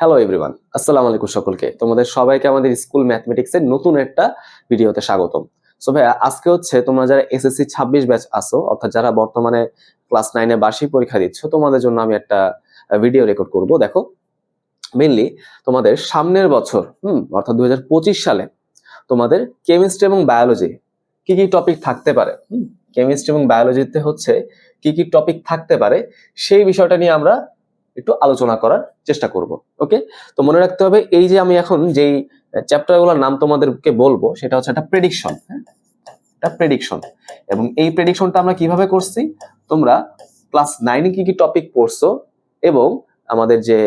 Hello everyone আসসালামু আলাইকুম সকলকে। তোমাদের সবাইকে আমাদের স্কুল ম্যাথমেটিক্সের নতুন একটা ভিডিওতে স্বাগতম। সো ভাইয়া, আজকে হচ্ছে তোমরা যারা এসএসসি ছাব্বিশ ব্যাচ আসো অর্থাৎ যারা বর্তমানে ক্লাস নাইনে বার্ষিক পরীক্ষা দিচ্ছ, তোমাদের জন্য আমি একটা ভিডিও রেকর্ড করব। দেখো মেনলি তোমাদের সামনের বছর, হুম, অর্থাৎ দু হাজার পঁচিশ সালে তোমাদের কেমিস্ট্রি এবং বায়োলজি কি কি টপিক থাকতে পারে কেমিস্ট্রি এবং বায়োলজিতে হচ্ছে কি কি টপিক থাকতে পারে, সেই বিষয়টা নিয়ে আমরা একটু আলোচনা করার চেষ্টা করব ওকে তো মনে রাখতে হবে, এই যে আমি এখন যেই চ্যাপ্টারগুলোর নাম তোমাদেরকে বলব, সেটা হচ্ছে একটা প্রেডিকশন হ্যাঁ? একটা প্রেডিকশন এবং এই প্রেডিকশনটা আমরা কীভাবে করছি? তোমরা ক্লাস নাইনে কি কি টপিক পড়ছো এবং আমাদের যে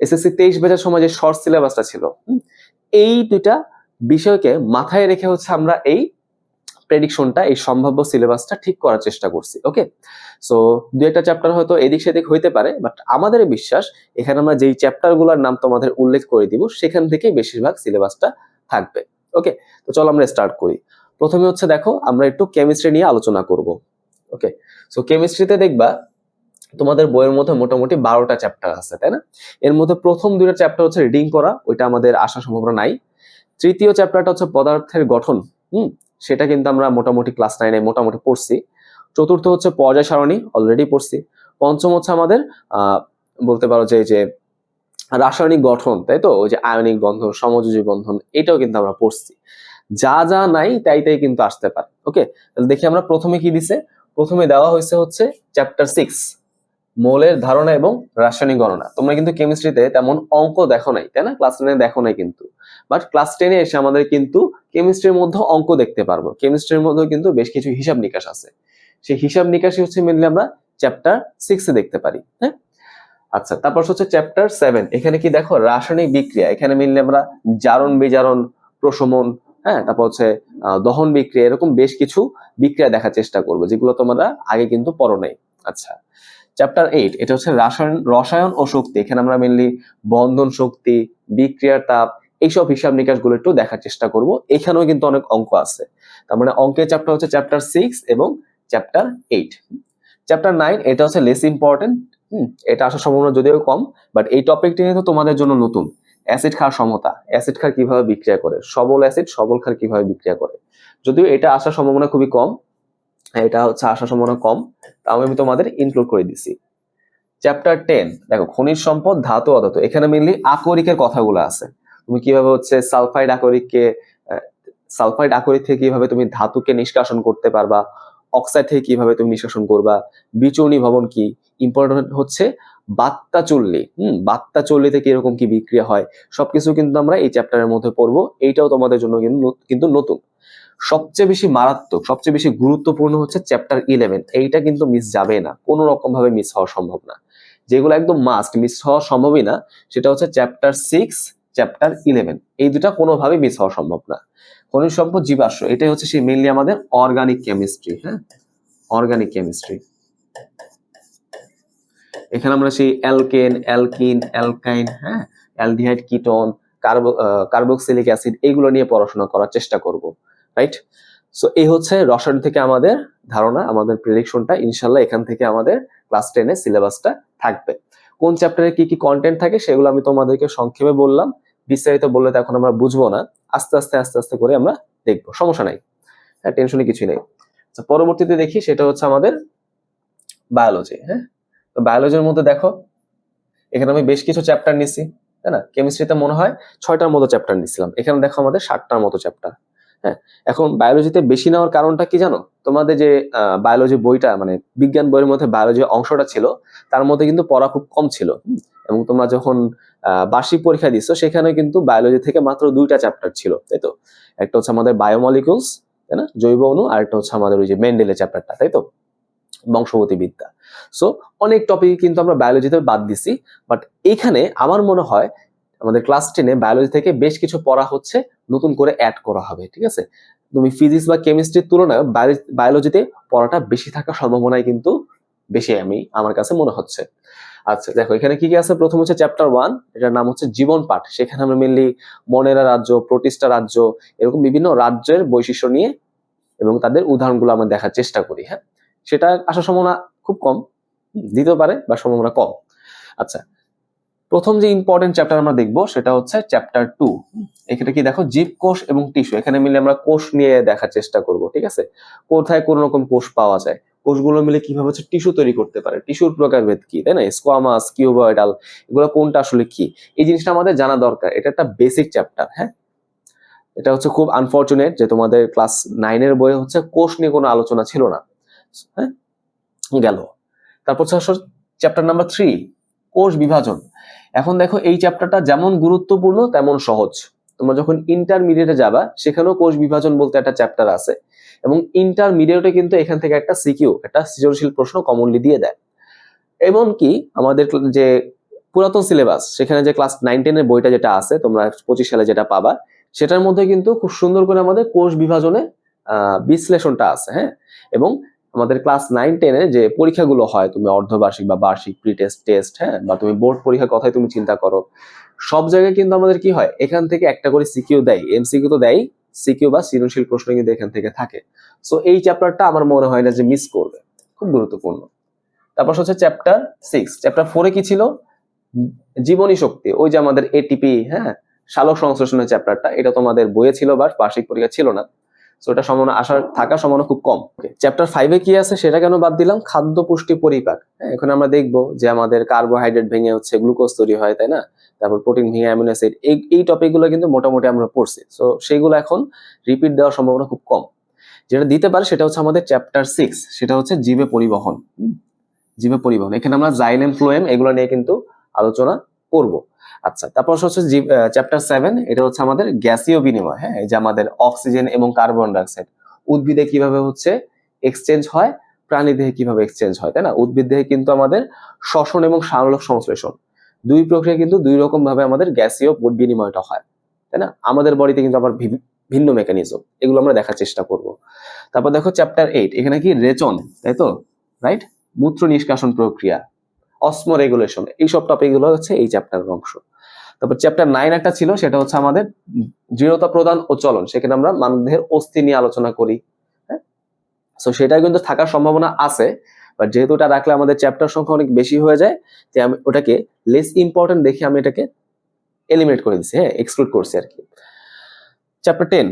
এসএসসি তেইশ বেজার সময় যে শর্ট সিলেবাসটা ছিল এই দুইটা বিষয়কে মাথায় রেখে হচ্ছে আমরা এই প্রেডিকশনটা এই সম্ভাব্য সিলেবাসটা ঠিক করার চেষ্টা করছি ওকে সো দু একটা চ্যাপ্টার হয়তো এদিক সেদিক হইতে পারে বাট আমাদের বিশ্বাস, এখানে আমরা যেই চ্যাপ্টারগুলোর নাম তোমাদের উল্লেখ করে দিব, সেখান থেকেই বেশিরভাগ সিলেবাসটা থাকবে ওকে তো চলো আমরা স্টার্ট করি। প্রথমে হচ্ছে দেখো, আমরা একটু কেমিস্ট্রি নিয়ে আলোচনা করব ওকে সো কেমিস্ট্রিতে দেখবা, তোমাদের বইয়ের মধ্যে মোটামুটি বারোটা চ্যাপ্টার আছে, তাই না? এর মধ্যে প্রথম দুইটা চ্যাপ্টার হচ্ছে রিডিং করা, ওইটা আমাদের আসার সম্ভাবনা নাই। তৃতীয় চ্যাপ্টারটা হচ্ছে পদার্থের গঠন, হুম? সেটা কিন্তু আমরা মোটামুটি ক্লাস নাইনে মোটামুটি পড়ছি। চতুর্থ হচ্ছে পর্যায় সারণী অলরেডি পড়ছি। পঞ্চম হচ্ছে আমাদের বলতে পারো যে যে রাসায়নিক গঠন, তাই তো? ওই যে আয়নিক বন্ধন সমযোজী বন্ধন এটাও কিন্তু আমরা পড়ছি। যা যা নাই, তাই তাই কিন্তু আসতে পারে ওকে তাহলে দেখি আমরা প্রথমে কি দিছে? প্রথমে দেওয়া হয়েছে হচ্ছে চ্যাপ্টার সিক্স মৌলের ধারণা এবং রাসায়নিক গণনা। তোমরা কিন্তু কেমিস্ট্রিতে তেমন অঙ্ক দেখো নাই, তাই না? ক্লাস টেনে দেখো নাই কিন্তু। বাট ক্লাস টেনে এসে আমাদের কিন্তু কেমিস্ট্রির মধ্যে অঙ্ক দেখতে পারব। কেমিস্ট্রির মধ্যেও কিন্তু বেশ কিছু হিসাব নিকাশ আছে। সেই হিসাব নিকাশই হচ্ছে মেনলি আমরা চ্যাপ্টার সিক্সে দেখতে পারি হ্যাঁ? আচ্ছা তারপর হচ্ছে চ্যাপ্টার সেভেন এখানে কি দেখো, রাসায়নিক বিক্রিয়া। এখানে মেনলি আমরা জারণ বিজারণ, প্রশমন হ্যাঁ? তারপর হচ্ছে দহন বিক্রিয়া, এরকম বেশ কিছু বিক্রিয়া দেখার চেষ্টা করব, যেগুলো তোমরা আগে কিন্তু পড়ো নাই। আচ্ছা চ্যাপ্টার এইট এটা হচ্ছে রাসায়ন, রসায়ন ও শক্তি। এখানে আমরা মেনলি বন্ধন শক্তি, বিক্রিয়ার তাপ এইসব হিসাব নিকাশগুলো একটু দেখার চেষ্টা করব। এখানেও কিন্তু অনেক অঙ্ক আছে। তার মানে অঙ্কের চ্যাপ্টার হচ্ছে চ্যাপ্টার সিক্স এবং চ্যাপ্টার এইট চ্যাপ্টার নাইন এটা হচ্ছে লেস ইম্পর্টেন্ট হুম, এটা আসার সম্ভাবনা যদিও কম বাট এই টপিকটি কিন্তু তোমাদের জন্য নতুন অ্যাসিড ক্ষার সমতা অ্যাসিড খার কীভাবে বিক্রিয়া করে, সবল অ্যাসিড সবল খার কীভাবে বিক্রিয়া করে। যদিও এটা আসার সম্ভাবনা খুবই কম এটা হচ্ছে আসার সম্ভাবনা কম, তাও আমি তোমাদের ইনক্লুড করে দিছি। চ্যাপ্টার টেন দেখো, খনিজ সম্পদ, ধাতু, অধাতু, এখানে মেনলি আকরিকের কথাগুলো আছে। তুমি কীভাবে হচ্ছে সালফাইড আকরিককে সালফাইড আকরিক থেকে কীভাবে তুমি ধাতুকে নিষ্কাশন করতে পারবা, অক্সাইড থেকে কীভাবে তুমি নিষ্কাশন করবা বিচূর্ণী ভবন কি? ইম্পর্টেন্ট হচ্ছে বাত্তা চল্লি হুম, বাত্তা চল্লিতে কীরকম কি বিক্রিয়া হয়, সবকিছু কিন্তু আমরা এই চ্যাপ্টারের মধ্যে পড়ব, এইটাও তোমাদের জন্য কিন্তু কিন্তু নতুন। সবচেয়ে বেশি মারাত্মক, সবচেয়ে বেশি গুরুত্বপূর্ণ হচ্ছে চ্যাপ্টার ইলেভেন এইটা কিন্তু মিস যাবে না, কোনো রকম ভাবে মিস হওয়া সম্ভব না। যেগুলো একদম মাস্ট মিস হওয়া সম্ভবই না, সেটা হচ্ছে চ্যাপ্টার সিক্স চ্যাপ্টার ইলেভেন এই দুটা কোনোভাবে মিস হওয়া সম্ভব না। খনিজ সম্পদ জীবাশ্ম, এটাই হচ্ছে সেই মেনলি আমাদের অর্গানিক কেমিস্ট্রি হ্যাঁ? অর্গানিক কেমিস্ট্রি এখানে আমরা সেই অ্যালকেন অ্যালকিন অ্যালকাইন হ্যাঁ? Aldehyde ketone carbo carboxylic acid এইগুলো নিয়ে পড়াশোনা করার চেষ্টা করব রাইট সো এই হচ্ছে রসায়ন থেকে আমাদের ধারণা, আমাদের প্রেডিকশনটা ইনশাল্লাহ এখান থেকে আমাদের ক্লাস টেনে সিলেবাসটা থাকবে। কোন চ্যাপ্টারে কি কি কন্টেন্ট থাকে সেগুলো আমি তোমাদেরকে সংক্ষেপে বললাম। বিস্তারিত বললে তো এখন আমরা বুঝব না। আস্তে আস্তে আস্তে আস্তে করে আমরা দেখব। সমস্যা নাই। হ্যাঁ টেনশনে কিছুই নেই। আচ্ছা, পরবর্তীতে দেখি সেটা হচ্ছে আমাদের বায়োলজি হ্যাঁ? তো বায়োলজির মধ্যে দেখো এখানে আমি বেশ কিছু চ্যাপ্টার নিছি তাই না? কেমিস্ট্রিতে মনে হয় ছয়টার মতো চ্যাপ্টার নিছিলাম। এখানে দেখো আমাদের ষাটটার মতো চ্যাপ্টার হ্যাঁ? এখন বায়োলজিতে বেশি নেওয়ার কারণটা কি জানো? তোমাদের যে বায়োলজি বইটা মানে বিজ্ঞান বইয়ের মধ্যে বায়োলজি অংশটা ছিল তার মধ্যে কিন্তু পড়া খুব কম ছিল এবং তোমরা যখন বার্ষিক পরীক্ষা দিচ্ছ। সেখানে কিন্তু বায়োলজি থেকে মাত্র দুইটা চ্যাপ্টার ছিল, তাই তো? একটা হচ্ছে আমাদের বায়োমলিকুলস তাই না? জৈব অণু, আর একটা হচ্ছে আমাদের ওই যে মেন্ডেলের চ্যাপ্টারটা তাই তো? বংশগতি বিদ্যা সো অনেক টপিক কিন্তু আমরা বায়োলজিতে বাদ দিছি বাট এখানে আমার মনে হয় আমাদের ক্লাস টেনে বায়োলজি থেকে বেশ কিছু পড়া হচ্ছে, নতুন করে অ্যাড করা হবে, ঠিক আছে? তুমি ফিজিক্স বা কেমিস্ট্রির তুলনায় বায়োলজিতে পড়াটা বেশি থাকার সম্ভাবনায় কিন্তু বেশি, আমি, আমার কাছে মনে হচ্ছে। আচ্ছা দেখো, এখানে কি কি আছে? প্রথম হচ্ছে চ্যাপ্টার ওয়ান এটার নাম হচ্ছে জীবন পাঠ। সেখানে আমরা মেনলি মনেরা রাজ্য, প্রতিষ্ঠা রাজ্য, এরকম বিভিন্ন রাজ্যের বৈশিষ্ট্য নিয়ে এবং তাদের উদাহরণগুলো আমরা দেখার চেষ্টা করি হ্যাঁ? সেটা আসার সম্ভাবনা খুব কম দিতেও পারে বা সম্ভাবনা কম। আচ্ছা প্রথম যে ইম্পর্টেন্ট চ্যাপ্টার আমরা দেখব সেটা হচ্ছে চ্যাপ্টার টু এখানে কি দেখো, জীব, কোষ এবং টিস্যু এখানে মিলে আমরা কোষ নিয়ে দেখার চেষ্টা করব, ঠিক আছে? কোথায় কোন রকম কোষ পাওয়া যায়? কোষগুলো মিলে কীভাবে হচ্ছে টিস্যু তৈরি করতে পারে? টিস্যুর প্রকারভেদ কি, তাই না? স্কোয়ামাস কিউবয়েডাল এগুলো কোনটা আসলে কি? এই জিনিসটা আমাদের জানা দরকার। এটা একটা বেসিক চ্যাপ্টার হ্যাঁ? এটা হচ্ছে খুব আনফর্চুনেট যে তোমাদের ক্লাস নাইনের বইয়ে হচ্ছে কোষ নিয়ে কোনো আলোচনা ছিল না হ্যাঁ? গেল। তারপর চ্যাপ্টার নাম্বার থ্রি কোষ বিভাজন। এখন দেখো এই চ্যাপ্টারটা যেমন গুরুত্বপূর্ণ, তেমন সহজ। তোমরা যখন ইন্টারমিডিয়েটে যাবা, সেখানেও কোষ বিভাজন বলতে একটা চ্যাপ্টার আছে এবং ইন্টারমিডিয়েটে কিন্তু এখান থেকে একটা সিকিউ একটা সৃজনশীল প্রশ্ন কমনলি দিয়ে দেয়। এমনকি আমাদের যে পুরাতন সিলেবাস সেখানে যে ক্লাস নাইন টেনের বইটা যেটা আছে, তোমরা পঁচিশ সালে যেটা পাবা, সেটার মধ্যে কিন্তু খুব সুন্দর করে আমাদের কোষ বিভাজনে বিশ্লেষণটা আছে হ্যাঁ? এবং আমাদের ক্লাস নাইন টেনে যে পরীক্ষাগুলো হয়, তুমি অর্ধবার্ষিক বা বার্ষিক প্রি টেস্ট টেস্ট হ্যাঁ? বা তুমি বোর্ড পরীক্ষার কথাই তুমি চিন্তা করো সব জায়গায় কিন্তু আমাদের কি হয়? এখান থেকে একটা করে সিকিউ দেয়। এমসিকিউ তো দেয় সিকিউ বা সৃজনশীল প্রশ্ন কিন্তু এখান থেকে থাকে। সো এই চ্যাপ্টারটা আমার মনে হয় না যে মিস করবে। খুব গুরুত্বপূর্ণ। তারপর হচ্ছে চ্যাপ্টার সিক্স চ্যাপ্টার ফোরে কি ছিল? জীবনী শক্তি। ওই যে আমাদের এটিপি হ্যাঁ? সালোক সংশ্লেষণের চ্যাপ্টারটা এটা তোমাদের বইয়ে ছিল বা বার্ষিক পরীক্ষা ছিল না। সো এটা সম্ভাবনা আসার থাকার সম্ভাবনা খুব কম। চ্যাপ্টার ফাইভে কি আছে? সেটা কেন বাদ দিলাম? খাদ্য পুষ্টি পরিপাক। হ্যাঁ এখন আমরা দেখব যে আমাদের কার্বোহাইড্রেট ভেঙে হচ্ছে গ্লুকোজ তৈরি হয়, তাই না? তারপর প্রোটিন ভেঙে অ্যামিনো অ্যাসিড এই এই টপিকগুলো কিন্তু মোটামুটি আমরা পড়ছি। সো সেইগুলো এখন রিপিট দেওয়ার সম্ভাবনা খুব কম। যেটা দিতে পারে সেটা হচ্ছে আমাদের চ্যাপ্টার সিক্স সেটা হচ্ছে জীবে পরিবহন। জীবে পরিবহন। এখানে আমরা জাইলেম ফ্লোয়েম এগুলো নিয়ে কিন্তু আলোচনা করব। আচ্ছা তারপর হচ্ছে চ্যাপ্টার সেভেন এটা হচ্ছে আমাদের গ্যাসীয় বিনিময় হ্যাঁ? যে আমাদের অক্সিজেন এবং কার্বন ডাইঅক্সাইড উদ্ভিদে কীভাবে হচ্ছে এক্সচেঞ্জ হয় প্রাণী দেহে কীভাবে এক্সচেঞ্জ হয়, তাই না? উদ্ভিদ দেহে কিন্তু আমাদের শ্বসন এবং সালোক সংশ্লেষণ। দুই প্রক্রিয়া কিন্তু দুই রকম ভাবে আমাদের গ্যাসীয় বিনিময়টা হয়, তাই না? আমাদের বডিতে কিন্তু আবার ভিন্ন মেকানিজম এগুলো আমরা দেখার চেষ্টা করব। তারপর দেখো চ্যাপ্টার এইট এখানে কি রেচন, তাই তো? রাইট মূত্র নিষ্কাশন প্রক্রিয়া, অসমো রেগুলেশন এইসব টপিকগুলো হচ্ছে এই চ্যাপ্টারের অংশ। তারপর চ্যাপ্টার নাইন একটা ছিল, সেটা হচ্ছে আমাদের দৃঢ়তা প্রদান ও চলন, সেখানে আমরা মানবদেহের অস্থি নিয়ে আলোচনা করি হ্যাঁ? সো সেটা কিন্তু থাকার সম্ভাবনা আছে বাট যেহেতু ওটা রাখলে আমাদের চ্যাপ্টার সংখ্যা অনেক বেশি হয়ে যায় যে আমি ওটাকে লেস ইম্পর্টেন্ট দেখে আমি এটাকে এলিমিনেট করে দিচ্ছি হ্যাঁ এক্সক্লুড করছি আর কি। চ্যাপ্টার টেন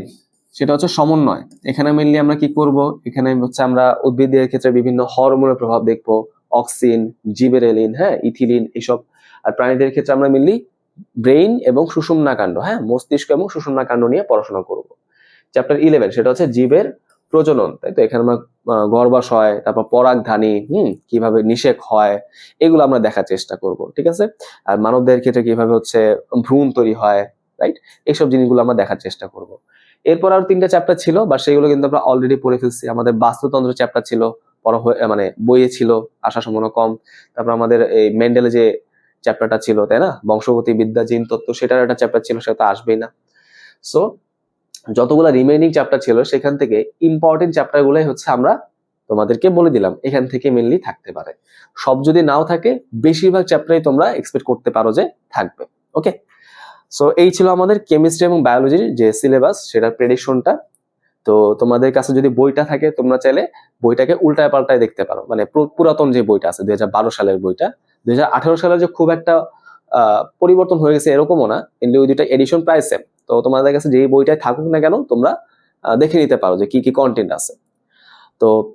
সেটা হচ্ছে সমন্বয়। এখানে মেনলি আমরা কি করব? এখানে হচ্ছে আমরা উদ্ভিদের ক্ষেত্রে বিভিন্ন হরমোনের প্রভাব দেখব অক্সিন জিবেরেলিন হ্যাঁ ইথিলিন এসব। আর প্রাণীদের ক্ষেত্রে আমরা মেনলি ব্রেইন এবং সুষুম্না কাণ্ড হ্যাঁ মস্তিষ্ক এবং সুষুম্না কাণ্ড নিয়ে পড়াশোনা করব। চ্যাপ্টার ইলেভেন সেটা হচ্ছে জীবের প্রজনন, তাই তো? এখানে আমরা গর্ভাশয়, তারপর পরাগধানী, হুম, কীভাবে নিষেক হয়, এগুলো আমরা দেখার চেষ্টা করব, ঠিক আছে? আর মানবদের ক্ষেত্রে কীভাবে হচ্ছে ভ্রূণ তৈরি হয় রাইট এইসব জিনিসগুলো আমরা দেখার চেষ্টা করব। এরপর আর তিনটা চ্যাপ্টার ছিল বা সেগুলো কিন্তু আমরা অলরেডি পড়ে ফেলছি। আমাদের বাস্তুতন্ত্র চ্যাপ্টার ছিল মানে বইয়ে ছিল, আসার সম্ভাবনা কম। তারপর আমাদের এই মেন্ডেলে যে চ্যাপ্টারটা ছিল, তাই না? বংশগতি বিদ্যা জিন তত্ত্ব, সেটার একটা চ্যাপ্টার ছিল, সেটা আসবেই না। সো যতগুলো রিমেইনিং চ্যাপ্টার ছিল, সেখান থেকে ইম্পর্টেন্ট চ্যাপ্টার গুলাই হচ্ছে আমরা তোমাদেরকে বলে দিলাম। এখান থেকে মেনলি থাকতে পারে। সব যদি নাও থাকে, বেশিরভাগ চ্যাপ্টারই তোমরা এক্সপেক্ট করতে পারো যে থাকবে। ওকে সো এই ছিল আমাদের কেমিস্ট্রি এবং বায়োলজির যে সিলেবাস সেটার প্রেডিকশনটা তো তোমাদের কাছে যদি বইটা থাকে, তোমরা চাইলে বইটাকে উল্টায় পাল্টায় দেখতে পারো। মানে পুরাতন যে বইটা আছে দুই হাজার বারো সালের বইটা। দুই সালে যে খুব একটা পরিবর্তন হয়ে গেছে এরকমও না। কিন্তু ওই দুইটা এডিশন প্রায় সেম তো তোমাদের কাছে যেই বইটাই থাকুক না কেন, তোমরা দেখে নিতে পারো যে কি কি কন্টেন্ট আছে। তো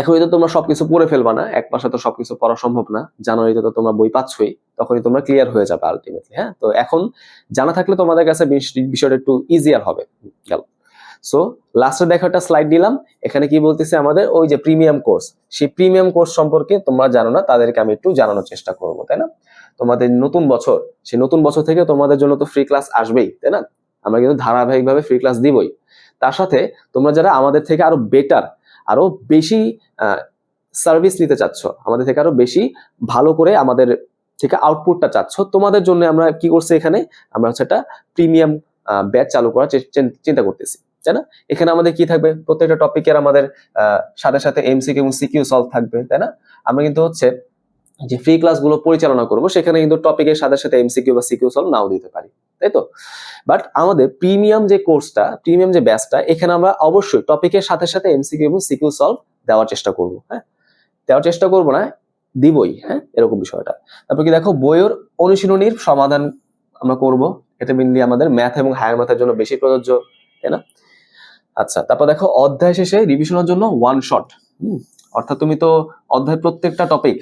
এখনই তো তোমরা সবকিছু পড়ে ফেলবা না, এক মাসে তো সবকিছু পড়া সম্ভব না, জানুয়ারিতে তো তোমরা বই পাচ্ছই, তখনই তোমরা ক্লিয়ার হয়ে যাবে আলটিমেটলি হ্যাঁ? তো এখন জানা থাকলে তোমাদের কাছে বিষ- বিষয়টা একটু ইজিয়ার হবে, গেল। সো লাস্টে দেখো একটা স্লাইড দিলাম, এখানে কি বলতেছে আমাদের? ওই যে প্রিমিয়াম কোর্স সেই প্রিমিয়াম কোর্স সম্পর্কে তোমরা জানো না, তাদেরকে আমি একটু জানানোর চেষ্টা করব, তাই না? তোমাদের নতুন বছর, সেই নতুন বছর থেকে তোমাদের জন্য তো ফ্রি ক্লাস আসবেই, তাই না? আমরা কিন্তু ধারাবাহিকভাবে ফ্রি ক্লাস দিবই। তার সাথে তোমরা যারা আমাদের থেকে আরও বেটার আরও বেশি সার্ভিস নিতে চাচ্ছ, আমাদের থেকে আরও বেশি ভালো করে আমাদের থেকে আউটপুটটা চাচ্ছ, তোমাদের জন্য আমরা কি করছি এখানে? আমরা হচ্ছে একটা প্রিমিয়াম ব্যাচ চালু করার চিন্তা করতেছি, তাই না? এখানে আমাদের কি থাকবে? প্রত্যেকটা টপিকের আমাদের সাথে সাথে এমসিকিউ এবং সিকিউ সলভ থাকবে, তাই না? আমরা কিন্তু হচ্ছে যে ফ্রি ক্লাসগুলো পরিচালনা করব, সেখানে কিন্তু টপিকের সাথে সাথে এমসিকিউ বা সিকিউ সলভ নাও দিতে পারি, তাই তো? বাট আমাদের প্রিমিয়াম যে কোর্সটা প্রিমিয়াম যে ব্যাচটা এখানে আমরা অবশ্যই টপিকের সাথে সাথে এমসিকিউ এবং সিকিউ সলভ দেওয়ার চেষ্টা করব হ্যাঁ? দেওয়ার চেষ্টা করব না, দিবই হ্যাঁ? এরকম বিষয়টা। তারপর কি দেখো, বইয়ের অনুশীলনীর সমাধান আমরা করব, এটা মেনলি আমাদের ম্যাথ এবং হায়ার ম্যাথের জন্য বেশি প্রযোজ্য, তাই না? আচ্ছা তারপর দেখো, অধ্যায় শেষে রিভিশনের জন্য ওয়ান শট অর্থাৎ তুমি তো অধ্যায়ের প্রত্যেকটা টপিক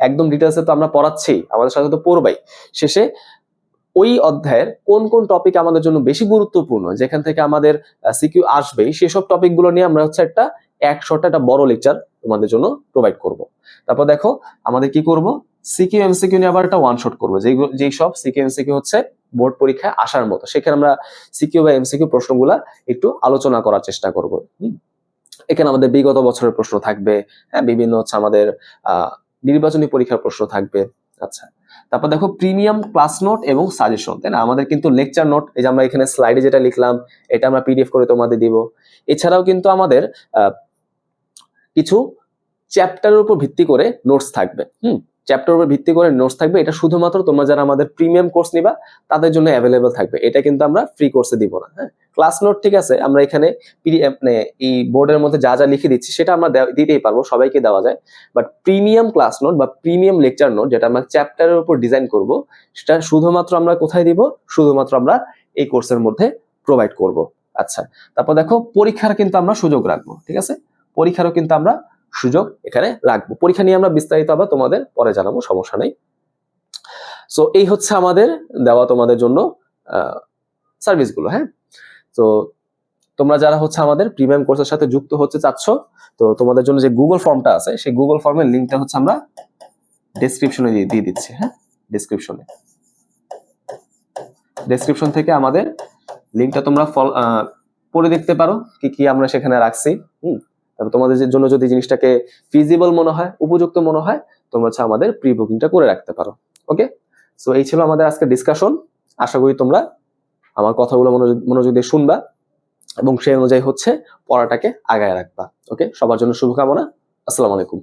একদম ডিটেলসে তো আমরা পড়াচ্ছি, আমাদের সাথে তো পড়বাই। শেষে ওই অধ্যায়ের কোন কোন টপিক আমাদের জন্য বেশি গুরুত্বপূর্ণ, যেখান থেকে আমাদের সিকিউ আসবেই, সেসব টপিকগুলো নিয়ে আমরা হচ্ছে একটা, এক শর্ট একটা বড় লেকচার তোমাদের জন্য প্রোভাইড করব। তারপর দেখো, আমাদের কি করব? সিকিউ এমসিকিউ নিয়ে আবার একটা ওয়ান শট করব যেই সব সিকিউ এমসিকিউ হচ্ছে বোর্ড পরীক্ষায় আসার মতো। সেখানে আমরা সিকিউ বা এমসিকিউ প্রশ্নগুলা একটু আলোচনা করার চেষ্টা করব। এখানে আমাদের বিগত বছরের প্রশ্ন থাকবে হ্যাঁ বিভিন্ন হচ্ছে আমাদের, আহ নির্বাচনী পরীক্ষার প্রশ্ন থাকবে। আচ্ছা তারপর দেখো প্রিমিয়াম ক্লাস নোট এবং সাজেশন তাই না? আমাদের কিন্তু লেকচার নোট এই যে আমরা এখানে স্লাইডে যেটা লিখলাম, এটা আমরা পিডিএফ করে তোমাদের দিব। এছাড়াও কিন্তু আমাদের কিছু চ্যাপ্টারের উপর ভিত্তি করে নোটস থাকবে, হুম? চ্যাপ্টার উপর ভিত্তি করে নোটস থাকবে। এটা শুধুমাত্র তোমরা যারা আমাদের প্রিমিয়াম কোর্স নিবা, তাদের জন্য অ্যাভেলেবল থাকবে। এটা কিন্তু আমরা ফ্রি কোর্সে দিব না হ্যাঁ? ক্লাস নোট ঠিক আছে, আমরা এখানে মানে এই বোর্ডের মধ্যে যা যা লিখে দিচ্ছি, সেটা আমরা দিতেই পারব, সবাইকে দেওয়া যায়। বাট প্রিমিয়াম ক্লাস নোট বা প্রিমিয়াম লেকচার নোট যেটা আমরা চ্যাপ্টারের উপর ডিজাইন করব, সেটা শুধুমাত্র আমরা কোথায় দিব? শুধুমাত্র আমরা এই কোর্সের মধ্যে প্রোভাইড করব। আচ্ছা তারপর দেখো, পরীক্ষার কিন্তু আমরা সুযোগ রাখব, ঠিক আছে? পরীক্ষারও কিন্তু আমরা সুযোগ এখানে রাখব পরীক্ষা নিয়ে আমরা বিস্তারিত আবার তোমাদের পরে জানাব, সমস্যা নেই। সো এই হচ্ছে আমাদের দেওয়া তোমাদের জন্য সার্ভিসগুলো হ্যাঁ? তো তোমরা যারা হচ্ছে আমাদের প্রিমিয়াম কোর্সের সাথে যুক্ত হচ্ছে চাচ্ছ, তো তোমাদের জন্য যে গুগল ফর্মটা আছে, সেই গুগল ফর্মের লিঙ্কটা হচ্ছে আমরা ডেসক্রিপশনে দিয়ে দিচ্ছি হ্যাঁ? ডেসক্রিপশনে ডেসক্রিপশন থেকে আমাদের লিঙ্কটা তোমরা পড়ে দেখতে পারো, কি কি আমরা সেখানে রাখছি, হুম? তারপর তোমাদের জন্য যদি জিনিসটাকে ফিজিবল মনে হয়, উপযুক্ত মনে হয়, তোমরা হচ্ছে আমাদের প্রি বুকিংটা করে রাখতে পারো। ওকে সো এই ছিল আমাদের আজকে ডিসকাশন আশা করি তোমরা আমার কথাগুলো মনোযোগ দিয়ে শুনবা এবং সেই অনুযায়ী হচ্ছে পড়াটাকে আগায় রাখবা। ওকে সবার জন্য শুভকামনা। আসসালামু আলাইকুম।